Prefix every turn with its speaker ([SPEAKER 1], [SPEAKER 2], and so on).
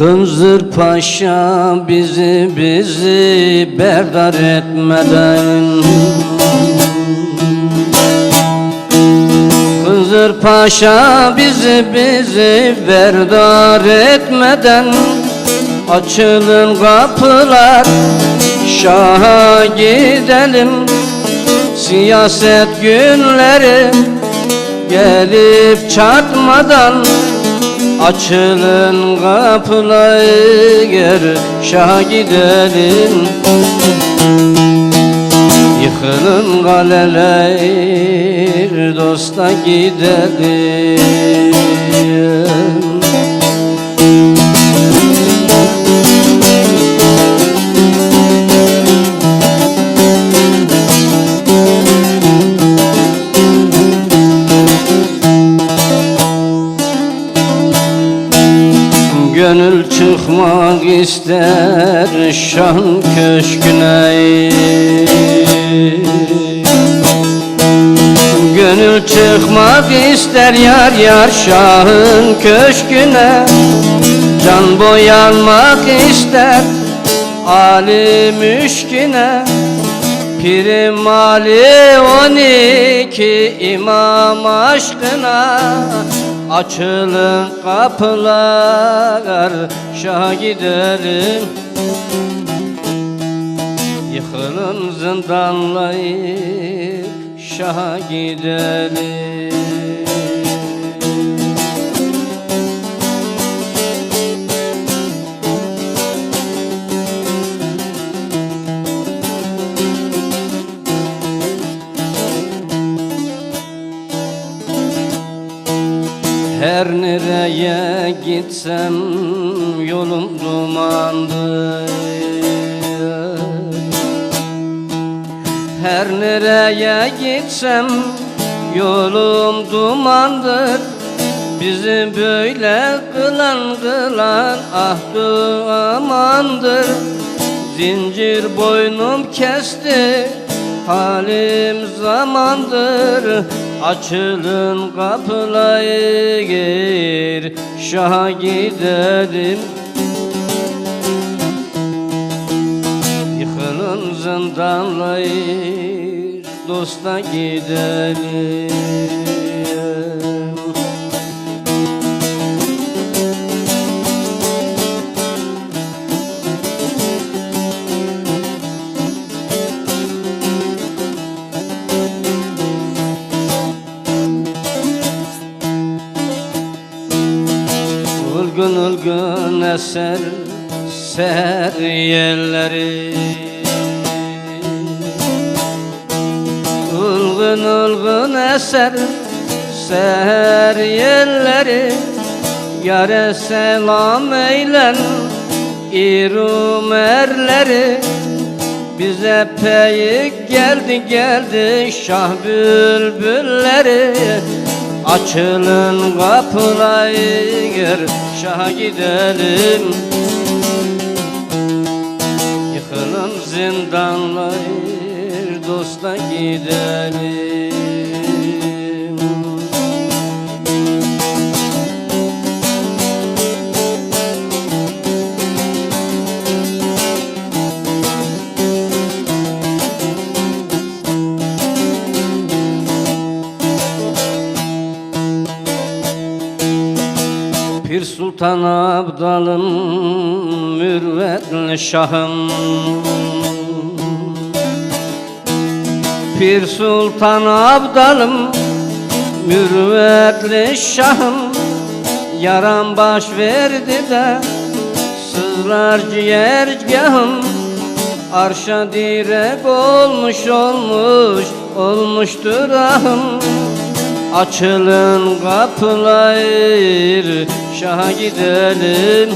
[SPEAKER 1] Hızır Paşa bizi bizi berdar etmeden. Hızır Paşa bizi bizi berdar etmeden. Açılın kapılar Şaha gidelim. Siyaset günleri Gelip çatmadan Açılın kapılar gel Şaha gidelim Yıkılın kaleler dosta gidelim ister şan köşküne. Gönül çıkmak ister yar yar şahın köşküne. Can boyanmak ister Ali müşkine. Pirim Ali on iki imam aşkına Açılın kapılar şaha gidelim Yıkılın zindanlar şaha gidelim Her nereye gitsem yolum dumandır. Her nereye gitsem yolum dumandır. Bizi böyle kılan kılan ahdu amandır Zincir boynum kesti halim zamandır Açılın kapıları gir Şaha gidelim. Yıkılın zindanlar Dosta gidelim Ulgun ulgun eser ser yerleri. Ulgun ulgun eser ser yerleri. Yare selam eylen İrum bize peyik geldi geldi şah bülbülleri. Açılın kapıları şaha gidelim. Yıkılın zindanlar dosta gidelim Pir Sultan Abdalım mürvetli şahım. Pir Sultan Abdalım mürvetli şahım. Yaram baş verdi de sızlar ciğergahım. Arşa direk olmuş olmuş olmuştur ahım Açılın kapılar şaha gidelim